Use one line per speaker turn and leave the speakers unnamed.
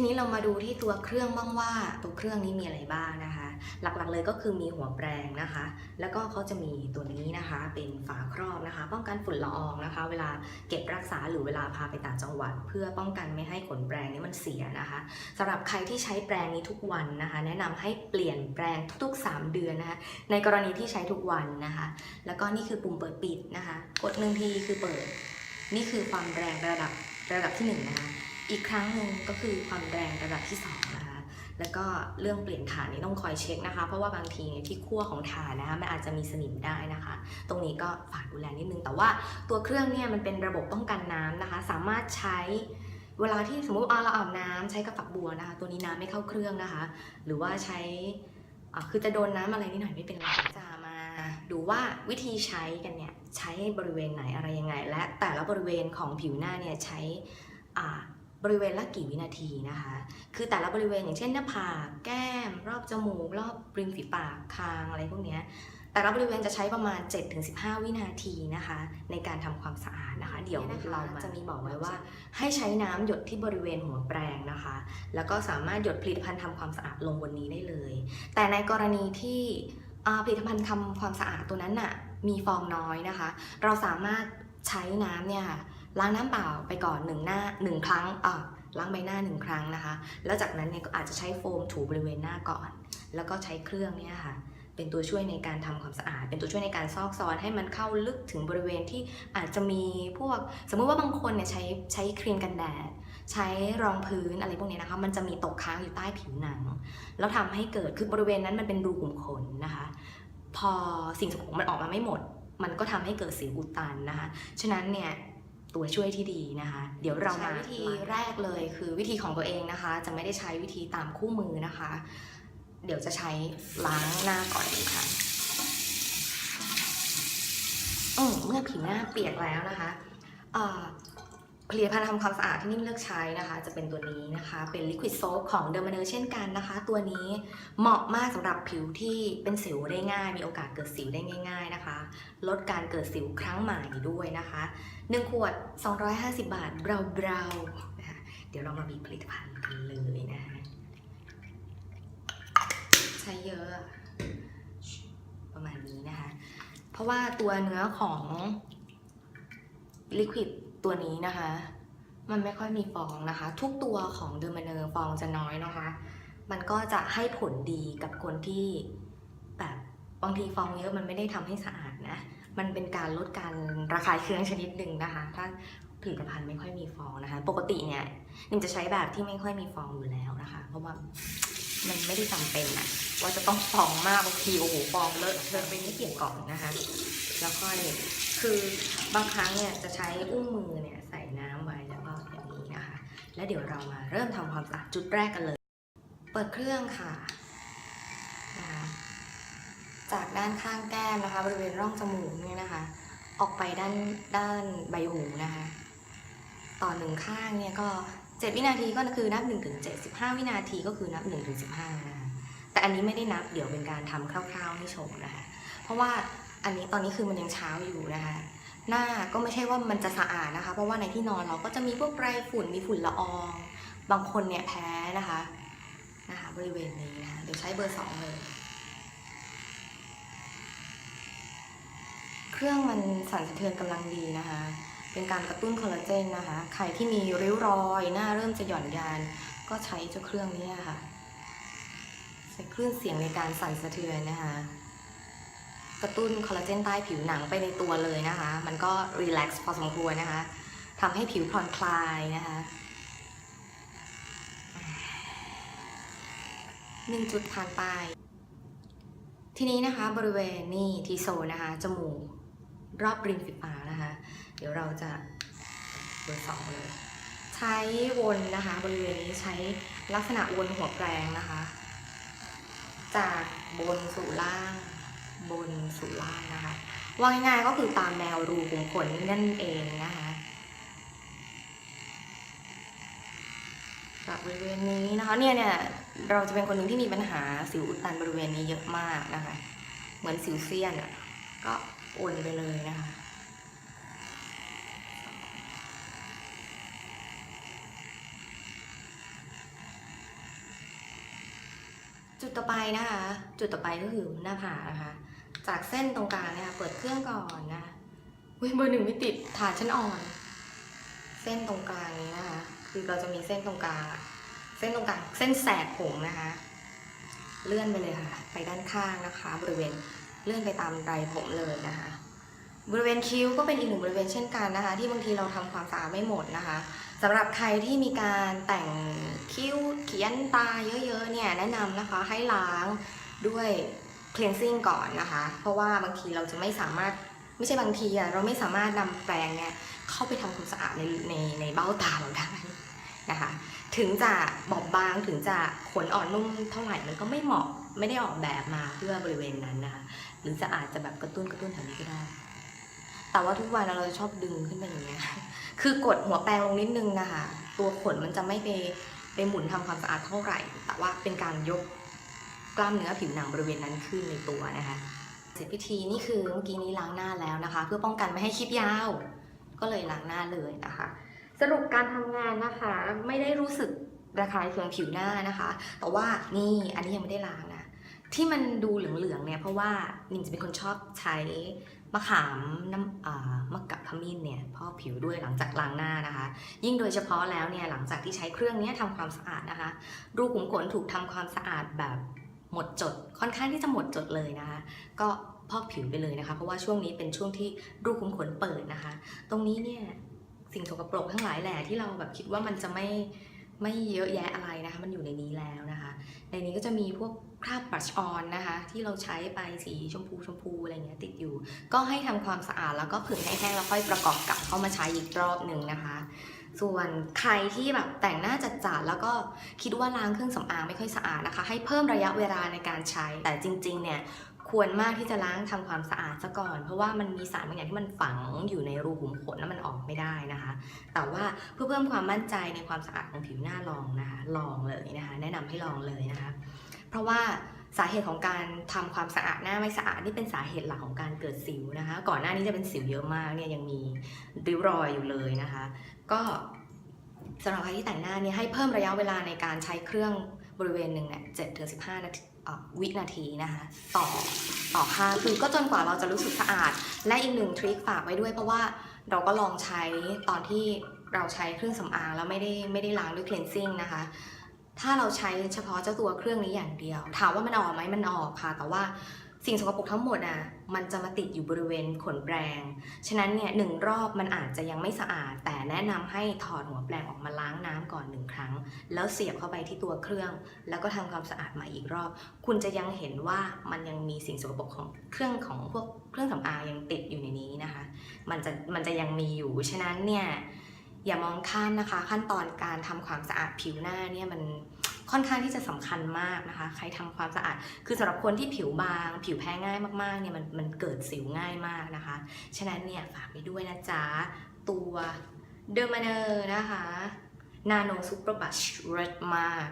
ทีนี้เรามาดูที่ตัวเครื่องบ้างว่าตัวเครื่องนี้มีอะไรบ้างนะคะ หลักๆเลยก็คือมีหัวแปรงนะคะ แล้วก็เขาจะมีตัวนี้นะคะ เป็นฝาครอบนะคะ ป้องกันฝุ่นละอองนะคะ เวลาเก็บรักษาหรือเวลาพาไปต่างจังหวัด เพื่อป้องกันไม่ให้ขนแปรงนี้มันเสียนะคะสำหรับใครที่ใช้แปรงนี้ทุกวันนะคะ แนะนำให้เปลี่ยนแปรงทุกๆ 3 เดือนนะคะ ในกรณีที่ใช้ทุกวันนะคะ แล้วก็นี่คือปุ่มเปิดปิดนะคะ กดหนึ่งทีคือเปิด นี่คือความแรงระดับระดับที่หนึ่งนะคะ อีกครั้งหนึ่งก็คือความแรงระดับที่2นะคะ แล้วก็เรื่องเปลี่ยนฐานนี่ต้องคอยเช็คนะคะ เพราะว่าบางทีเนี่ยที่ขั้วของฐานนะคะมันอาจจะมีสนิมได้นะคะ ตรงนี้ก็ฝากดูแลนิดนึง แต่ว่าตัวเครื่องเนี่ยมันเป็นระบบป้องกันน้ำนะคะ สามารถใช้เวลาที่สมมติว่าเราอาบน้ำใช้กระฝักบัวนะคะ ตัวนี้น้ำไม่เข้าเครื่องนะคะ หรือว่าใช้อะคือจะโดนน้ำอะไรนิดหน่อยไม่เป็นไรจะมาดูว่าวิธีใช้กันเนี่ยใช้บริเวณไหนอะไรยังไง และแต่ละบริเวณของผิวหน้าเนี่ยใช้อ่า บริเวณละกี่วินาทีนะคะ คือแต่ละบริเวณอย่างเช่นหน้าผากแก้ม รอบจมูก รอบริมฝีปากคางอะไรพวกเนี้ยแต่ละบริเวณจะใช้ประมาณ 7-15 วินาทีนะคะ ในการทำความสะอาดนะคะ เดี๋ยวเราจะมีบอกไว้ว่า ให้ใช้น้ำหยดที่บริเวณหัวแปรงนะคะ แล้วก็สามารถหยดผลิตภัณฑ์ทำความสะอาดลงบนนี้ได้เลย แต่ในกรณีที่อ่าผลิตภัณฑ์ทำความสะอาดตัวนั้นน่ะมีฟองน้อยนะคะ เราสามารถใช้น้ำเนี่ยค่ะ ล้างน้ำเปล่าไปก่อนหนึ่งหน้าหนึ่งครั้งอ่าล้างใบหน้าหนึ่งครั้งนะคะ แล้วจากนั้นเนี่ยก็อาจจะใช้โฟมถูบริเวณหน้าก่อน แล้วก็ใช้เครื่องเนี่ยค่ะ เป็นตัวช่วยในการทำความสะอาด เป็นตัวช่วยในการซอกซอนให้มันเข้าลึกถึงบริเวณที่อาจจะมีพวก สมมุติว่าบางคนเนี่ยใช้ใช้ครีมกันแดด ใช้รองพื้นอะไรพวกนี้นะคะ มันจะมีตกค้างอยู่ใต้ผิวหนัง แล้วทำให้เกิด คือบริเวณนั้นมันเป็นรูขุมขนนะคะ พอสิ่งสกปรกมันออกมาไม่หมด มันก็ทำให้เกิดสิวอุดตันนะคะ ฉะนั้นเนี่ย ตัวช่วยที่ดีนะคะ เดี๋ยวเรามาวิธีแรกเลยคือวิธีของตัวเองนะคะ จะไม่ได้ใช้วิธีตามคู่มือนะคะ เดี๋ยวจะใช้ล้างหน้าก่อนค่ะอืมเมื่อผิวหน้าเปียกแล้วนะคะอ่า ผลิตภัณฑ์ทำความสะอาดที่นิ่มเลือกใช้นะคะ จะเป็นตัวนี้นะคะ เป็น Liquid Soap ของ d e r m a n e r เช่นกันนะคะ ตัวนี้เหมาะมากสำหรับผิวที่เป็นสิวได้ง่าย มีโอกาสเกิดสิวได้ง่าย ๆนะคะ ลดการเกิดสิวครั้งใหม่ด้วยนะคะ1ขวด 250 บาทเบาๆนะคะเดี๋ยวเรามามีผลิตภัณฑ์กันเลยนะคะใช้เยอะ ประมาณนี้นะคะ เพราะว่าตัวเนื้อของลิควิด ตัวนี้นะคะ มันไม่ค่อยมีฟองนะคะ ทุกตัวของเดอร์มาเนอร์ฟองจะน้อยนะคะ มันก็จะให้ผลดีกับคนที่แบบบางทีฟองเยอะมันไม่ได้ทำให้สะอาดนะ มันเป็นการลดการระคายเคืองชนิดหนึ่งนะคะ ถ้า ผลิตภัณฑ์ไม่ค่อยมีฟองนะคะ ปกติเนี่ยนิมจะใช้แบบที่ไม่ค่อยมีฟองอยู่แล้วนะคะ เพราะว่ามันไม่ได้จำเป็นอะว่าจะต้องฟองมากบางทีโอ้โหฟองเลอะเทอะไปนิดเดียวกล่อนนะคะ แล้วค่อยคือบางครั้งเนี่ยจะใช้อุ้งมือเนี่ยใส่น้ำไว้แล้วก็อย่างนี้นะคะ แล้วเดี๋ยวเรามาเริ่มทำความสะอาดจุดแรกกันเลย เปิดเครื่องค่ะะคะจากด้านข้างแก้มนะคะ บริเวณร่องจมูกเนี่ยนะคะ ออกไปด้านด้านใบหูนะคะ ต่อหนึ่งข้างเนี่ยก็เจ็ดวินาทีก็คือนับหนึ่งถึงเจ็ดสิบห้าวินาทีก็คือนับหนึ่งถึงสิบห้าแต่อันนี้ไม่ได้นับเดี๋ยวเป็นการทำคร่าวๆให้ชมนะคะ เพราะว่าอันนี้ตอนนี้คือมันยังเช้าอยู่นะคะ หน้าก็ไม่ใช่ว่ามันจะสะอาดนะคะ เพราะว่าในที่นอนเราก็จะมีพวกไรฝุ่นมีฝุ่นละออง บางคนเนี่ยแพ้นะคะนะคะบริเวณนี้นะคะเดี๋ยวใช้เบอร์สองเลยเครื่องมันสั่นสะเทือนกำลังดีนะคะ เป็นการกระตุ้นคอลลาเจนนะคะ ใครที่มีริ้วรอย หน้าเริ่มจะหย่อนยาน ก็ใช้เจ้าเครื่องนี้ค่ะ ใช้คลื่นเสียงในการสั่นสะเทือนนะคะ กระตุ้นคอลลาเจนใต้ผิวหนังไปในตัวเลยนะคะ มันก็รีแลกซ์พอสมควรนะคะทำให้ผิวผ่อนคลายนะคะหนึ่งจุดผ่านไป ทีนี้นะคะบริเวณนี่ทีโซนนะคะ จมูก รอบริมฝีปากนะคะ เดี๋ยวเราจะเบอร์สองเลย ใช้วนนะคะบริเวณนี้ใช้ลักษณะวนหัวแปรงนะคะ จากบนสู่ล่าง บนสู่ล่างนะคะว่าง่ายๆก็คือตามแนวรูขุมขนนั่นเองนะคะจากบริเวณนี้นะคะเนี่ยเนี่ยเราจะเป็นคนหนึ่งที่มีปัญหาสิวอุดตันบริเวณนี้เยอะมากนะคะ เหมือนสิวเซียนอะก็ อนไปเลยนะคะนจุดต่อไปนะคะ จุดต่อไปก็คือหน้าผากนะคะ จากเส้นตรงกลางเนี่ยเปิดเครื่องก่อนนะเว้ยเบอร์หนึ่งไม่ติดฐานชั้นอ่อน เส้นตรงกลางนี้นะคะ คือเราจะมีเส้นตรงกลางอะเส้นตรงกลางเส้นแสกผมนะคะ เลื่อนไปเลยค่ะ ไปด้านข้างนะคะ บริเวณ เลื่อนไปตามไรผมเลยนะคะ บริเวณคิ้วก็เป็นอีกหนึ่งบริเวณเช่นกันนะคะ ที่บางทีเราทำความสะอาดไม่หมดนะคะสำหรับใครที่มีการแต่งคิ้วเขียนตาเยอะๆเนี่ยแนะนำนะคะให้ล้างด้วย cleansing ก่อนนะคะ เพราะว่าบางทีเราจะไม่สามารถไม่ใช่บางทีอะเราไม่สามารถนำแปรงเนี่ยเข้าไปทำความสะอาดในในในเบ้าตาเราได้นะคะ ถึงจะบอบบางถึงจะขนอ่อนนุ่มเท่าไหร่มันก็ไม่เหมาะ ไม่ได้ออกแบบมาเพื่อบริเวณนั้นนะคะหรือจะอาจจะแบบกระตุ้นกระตุ้นแถวนี้ก็ได้ แต่ว่าทุกวันเราจะชอบดึงขึ้นไปอย่างเงี้ยคือกดหัวแปรงลงนิดนึงนะคะ ตัวขนมันจะไม่ไปไปหมุนทำความสะอาดเท่าไหร่ แต่ว่าเป็นการยกกล้ามเนื้อผิวหนังบริเวณนั้นขึ้นในตัวนะคะ เสร็จพิธีนี่คือเมื่อกี้นี้ล้างหน้าแล้วนะคะ เพื่อป้องกันไม่ให้คลิปยาว ก็เลยล้างหน้าเลยนะคะ สรุปการทำงานนะคะ ไม่ได้รู้สึกระคายเคืองผิวหน้านะคะ แต่ว่านี่อันนี้ยังไม่ได้ล้าง ที่มันดูเหลืองๆเนี่ยเพราะว่านิมจะเป็นคนชอบใช้มะขามน้ำมะกับขมิ้นเนี่ยพอกผิวด้วยหลังจากล้างหน้านะคะ ยิ่งโดยเฉพาะแล้วเนี่ยหลังจากที่ใช้เครื่องนี้ยทำความสะอาดนะคะ รูขุมขนถูกทำความสะอาดแบบหมดจด ค่อนข้างที่จะหมดจดเลยนะคะ ก็พอกผิวไปเลยนะคะ เพราะว่าช่วงนี้เป็นช่วงที่รูขุมขนเปิดนะคะ ตรงนี้เนี่ยสิ่งสกปรกทั้งหลายแหละที่เราแบบคิดว่ามันจะไม่ ไม่เยอะแยะอะไรนะคะมันอยู่ในนี้แล้วนะคะ ในนี้ก็จะมีพวกคราบ brush on นะคะ ที่เราใช้ไปสีชมพูชมพูอะไรเงี้ยติดอยู่ ก็ให้ทำความสะอาดแล้วก็ผึ่งให้แห้งแล้วค่อยประกอบกลับเข้ามาใช้อีกรอบหนึ่งนะคะ ส่วนใครที่แบบแต่งหน้าจัดๆแล้วก็คิดว่าล้างเครื่องสำอางไม่ค่อยสะอาดนะคะ ให้เพิ่มระยะเวลาในการใช้แต่จริงๆเนี่ย ควรมากที่จะล้างทำความสะอาดซะก่อน เพราะว่ามันมีสารบางอย่างที่มันฝังอยู่ในรูขุมขนแล้วมันออกไม่ได้นะคะ แต่ว่าเพื่อเพิ่มความมั่นใจในความสะอาดของผิวหน้าลองนะคะ ลองเลยนะคะ แนะนำให้ลองเลยนะคะ เพราะว่าสาเหตุของการทำความสะอาดหน้าไม่สะอาดนี่เป็นสาเหตุหลักของการเกิดสิวนะคะ ก่อนหน้านี้จะเป็นสิวเยอะมากเนี่ยยังมีริ้วรอยอยู่เลยนะคะ ก็สำหรับใครที่แต่งหน้าเนี่ยให้เพิ่มระยะเวลาในการใช้เครื่องบริเวณหนึ่งเนี่ยเจ็ดถึงสิบห้านาที วินาทีนะคะต่อต่อค่าคือก็จนกว่าเราจะรู้สึกสะอาด และอีกหนึ่งทริคฝากไว้ด้วยเพราะว่าเราก็ลองใช้ตอนที่เราใช้เครื่องสำอางแล้วไม่ได้ไม่ได้ล้างด้วยเพลนซิ่งนะคะ ถ้าเราใช้เฉพาะเจ้าตัวเครื่องนี้อย่างเดียว ถามว่ามันออกไหมมันออกค่ะ แต่ว่า สิ่งสกปรกทั้งหมดอะมันจะมาติดอยู่บริเวณขนแปรง ฉะนั้นเนี่ยหนึ่งรอบมันอาจจะยังไม่สะอาด แต่แนะนำให้ถอดหัวแปรงออกมาล้างน้ำก่อนหนึ่งครั้ง แล้วเสียบเข้าไปที่ตัวเครื่อง แล้วก็ทำความสะอาดใหม่อีกรอบ คุณจะยังเห็นว่ามันยังมีสิ่งสกปรกของเครื่องของพวกเครื่องสำอางยังติดอยู่ในนี้นะคะ มันจะมันจะยังมีอยู่ ฉะนั้นเนี่ยอย่ามองข้ามนะคะ ขั้นตอนการทำความสะอาดผิวหน้าเนี่ยมัน ค่อนข้างที่จะสำคัญมากนะคะ ใครทำความสะอาด คือสำหรับคนที่ผิวบาง ผิวแพ้ง่ายมากๆเนี่ยมันมันเกิดสิวง่ายมากนะคะ ฉะนั้นเนี่ยฝากไปด้วยนะจ๊ะ ตัวเดอร์มาเนอร์นะคะนาโนซูเปอร์บัชเรดมาก